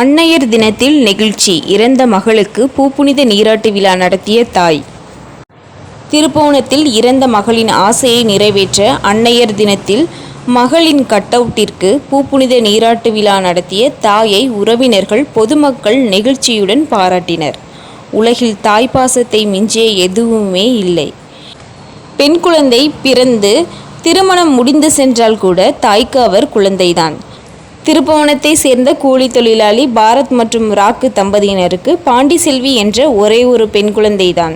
அன்னையர் தினத்தில் நெகிழ்ச்சி. இறந்த மகளுக்கு பூப்புனித நீராட்டு விழா நடத்திய தாய். திருப்போணத்தில் இறந்த மகளின் ஆசையை நிறைவேற்ற அன்னையர் தினத்தில் மகளின் கட்டவுட்டிற்கு பூப்புனித நீராட்டு விழா நடத்திய தாயை உறவினர்கள் பொதுமக்கள் நெகிழ்ச்சியுடன் பாராட்டினர். உலகில் தாய்ப்பாசத்தை மிஞ்சிய எதுவுமே இல்லை. பெண் குழந்தை பிறந்து திருமணம் முடிந்து சென்றால் கூட தாய்க்கு அவர் குழந்தைதான். திருப்பவனத்தை சேர்ந்த கூலி தொழிலாளி பாரத் மற்றும் ராக்கு தம்பதியினருக்கு பாண்டி செல்வி என்ற ஒரே ஒரு பெண் குழந்தைதான்.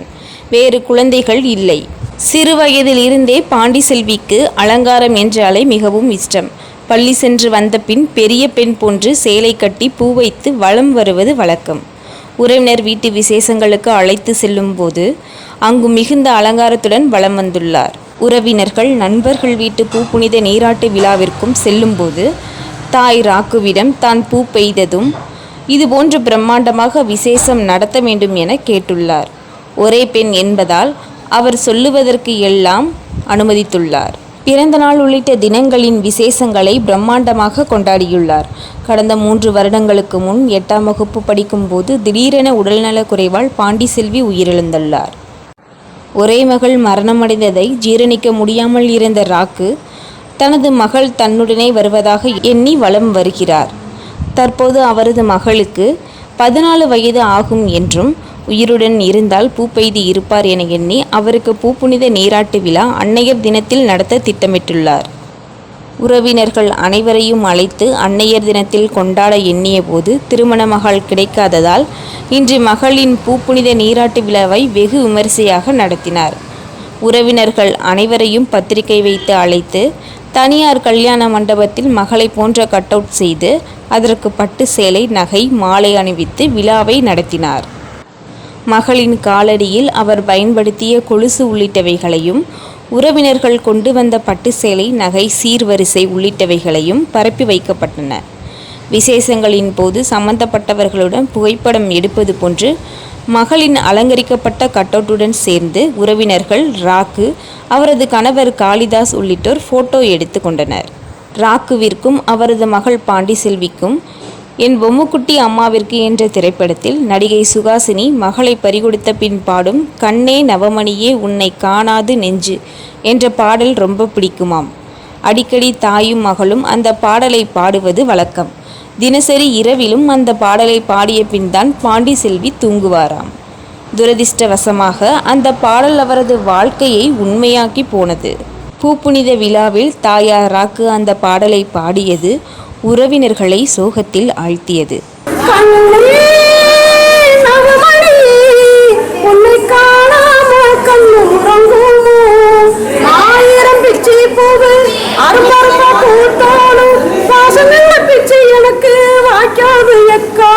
வேறு குழந்தைகள் இல்லை. சிறு வயதிலிருந்தே பாண்டி செல்விக்கு அலங்காரம் என்றாலே மிகவும் இஷ்டம். பள்ளி சென்று வந்த பின் பெரிய பெண் போன்று சேலை கட்டி பூ வைத்து வலம் வருவது வழக்கம். உறவினர் வீட்டு விசேஷங்களுக்கு அழைத்து செல்லும் போது அங்கு மிகுந்த அலங்காரத்துடன் வலம் வந்துள்ளார். உறவினர்கள் நண்பர்கள் வீட்டு பூ புனித நீராட்டு விழாவிற்கும் செல்லும்போது தாய் ராக்குவிடம் தான் பூ பெய்ததும் இதுபோன்று பிரம்மாண்டமாக விசேஷம் நடத்த வேண்டும் என கேட்டுள்ளார். ஒரே பெண் என்பதால் அவர் சொல்லுவதற்கு எல்லாம் அனுமதித்துள்ளார். பிறந்த நாள் உள்ளிட்ட தினங்களின் விசேஷங்களை பிரம்மாண்டமாக கொண்டாடியுள்ளார். கடந்த மூன்று வருடங்களுக்கு முன் எட்டாம் வகுப்பு படிக்கும்போது திடீரென உடல்நலக் குறைவால் பாண்டி செல்வி உயிரிழந்துள்ளார். ஒரே மகள் மரணமடைந்ததை ஜீரணிக்க முடியாமல் இருந்த ராக்கு தனது மகள் தன்னுடனே வருவதாக எண்ணி வலம் வருகிறார். தற்போது அவரது மகளுக்கு பதினாலு வயது ஆகும் என்றும் உயிருடன் இருந்தால் பூப்பெய்தி இருப்பார் என எண்ணி அவருக்கு பூப்புனித நீராட்டு விழா அன்னையர் தினத்தில் நடத்த திட்டமிட்டுள்ளார். உறவினர்கள் அனைவரையும் அழைத்து அன்னையர் தினத்தில் கொண்டாட எண்ணிய போது திருமண மகள் கிடைக்காததால் இன்று மகளின் பூப்புனித நீராட்டு விழாவை வெகு விமரிசையாக நடத்தினார். உறவினர்கள் அனைவரையும் பத்திரிகை வைத்து அழைத்து தனியார் கல்யாண மண்டபத்தில் மகளை போன்ற கட்டவுட் செய்து அதற்கு பட்டு சேலை நகை மாலை அணிவித்து விழாவை நடத்தினார். மகளின் காலடியில் அவர் பயன்படுத்திய கொலுசு உள்ளிட்டவைகளையும் உறவினர்கள் கொண்டு வந்த பட்டு சேலை நகை சீர்வரிசை உள்ளிட்டவைகளையும் பரப்பி வைக்கப்பட்டன. விசேஷங்களின் போது சம்பந்தப்பட்டவர்களுடன் புகைப்படம் எடுப்பது போன்று மகளின் அலங்கரிக்கப்பட்ட கட்டவுட்டுடன் சேர்ந்து உறவினர்கள் ராக்கு அவரது கணவர் காளிதாஸ் உள்ளிட்டோர் போட்டோ எடுத்து கொண்டனர். ராக்குவிற்கும் அவரது மகள் பாண்டி செல்விக்கும் என் பொம்முக்குட்டி அம்மாவிற்கு என்ற திரைப்படத்தில் நடிகை சுகாசினி மகளை பறிகொடுத்த பின் பாடும் கண்ணே நவமணியே உன்னை காணாது நெஞ்சு என்ற பாடல் ரொம்ப பிடிக்குமாம். அடிக்கடி தாயும் மகளும் அந்த பாடலை பாடுவது வழக்கம். தினசரி இரவிலும் அந்த பாடலை பாடிய பின்தான் பாண்டி செல்வி தூங்குவாராம். துரதிர்ஷ்டவசமாக அந்த பாடல் அவரது வாழ்க்கையை உண்மையாக்கி போனது. பூப்புனித விழாவில் தாயார் ராக்கு அந்த பாடலை பாடியது உறவினர்களை சோகத்தில் ஆழ்த்தியது. உன்னை காணாமல் கண்ணு உறங்கும் உனக்கா